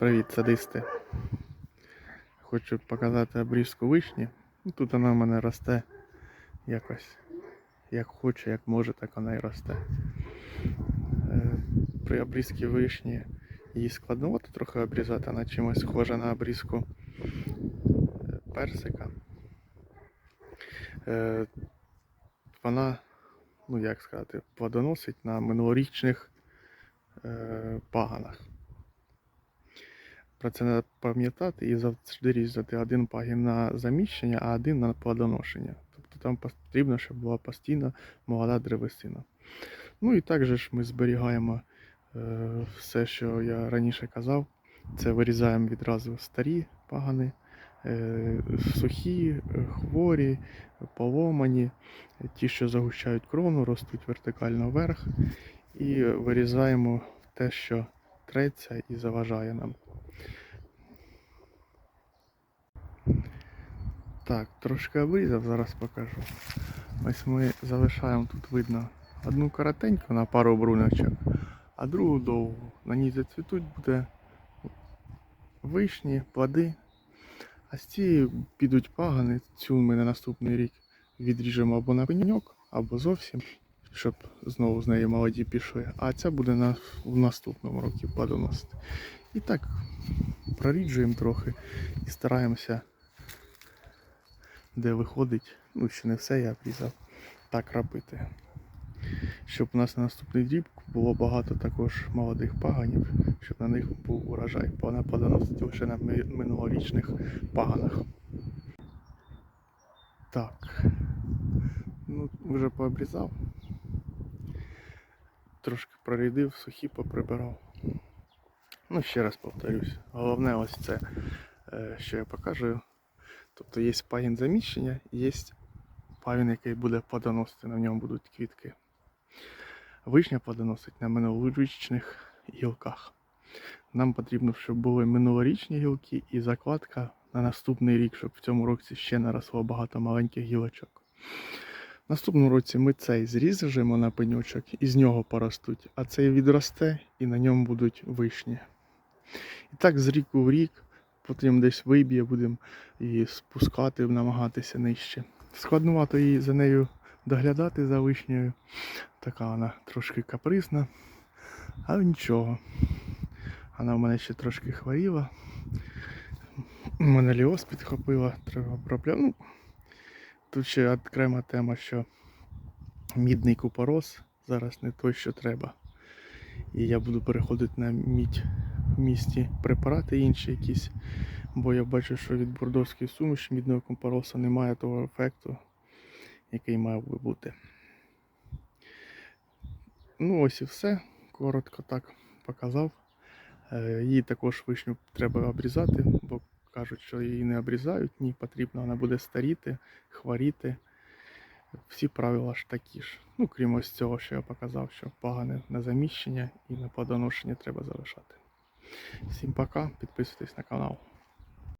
Привіт, садисти. Хочу показати обрізку вишні. Тут вона в мене росте якось як хоче, як може, так вона і росте. Е, При обрізці вишні її складновато трохи обрізати, вона чимось схожа на обрізку е, персика. Е, Вона, ну як сказати, плодоносить на минулорічних паганах. Про це треба пам'ятати і завжди різати один пагін на заміщення, а один на плодоношення. Тобто там потрібно, щоб була постійно молода древесина. Ну і також ми зберігаємо е, все, що я раніше казав. Це вирізаємо відразу старі пагани, е, сухі, е, хворі, поломані, ті, що загущають крону, ростуть вертикально вверх. І вирізаємо те, що треться і заважає нам. Так, трошки обрізав, зараз покажу. Ось ми залишаємо тут видно одну коротеньку на пару бруночок, а другу довгу. На ній зацвітуть буде вишні, плоди. А з цієї підуть пагани. Цю ми на наступний рік відріжемо або на пеньок, або зовсім, щоб знову з неї молоді пішли. А ця буде на, в наступному році плодоносити. І так проріджуємо трохи і стараємося де виходить, ну ще не все я обрізав, так робити. Щоб у нас на наступний дріб було багато також молодих паганів, щоб на них був урожай, бо вона плодоносить лише на минулорічних паганах. Так. Ну, вже пообрізав. Трошки прорядив, сухі поприбирав. Ну, ще раз повторюсь. Головне ось це, е, що я покажу. Тобто є пагін заміщення, і є пагін, який буде плодоносити, на ньому будуть квітки. Вишня плодоносить на минулорічних гілках. Нам потрібно, щоб були минулорічні гілки і закладка на наступний рік, щоб в цьому році ще наросло багато маленьких гілочок. Наступному році ми цей зріжемо на пеньочок і з нього поростуть, а цей відросте і на ньому будуть вишні. І так з ріку в рік, потім десь виб'є, будемо її спускати, намагатися нижче. Складнувато її за нею доглядати за вишнею. Така вона трошки капризна, але нічого. Вона в мене ще трошки хворіла. Мене ліоз підхопила, треба обробляти. Ну, тут ще окрема тема, що мідний купорос зараз не той, що треба. І я буду переходити на мідь в місті препарати інші якісь. Бо я бачу, що від бордовської суміші мідного купороса немає того ефекту, який мав би бути. Ну ось і все. Коротко так показав. Е, Її також вишню треба обрізати, бо кажуть, що її не обрізають, ні, потрібно, вона буде старіти, хворіти. Всі правила ж такі ж. Ну, крім ось цього, що я показав, що погане на заміщення і на плодоношення треба залишати. Всім пока, підписуйтесь на канал.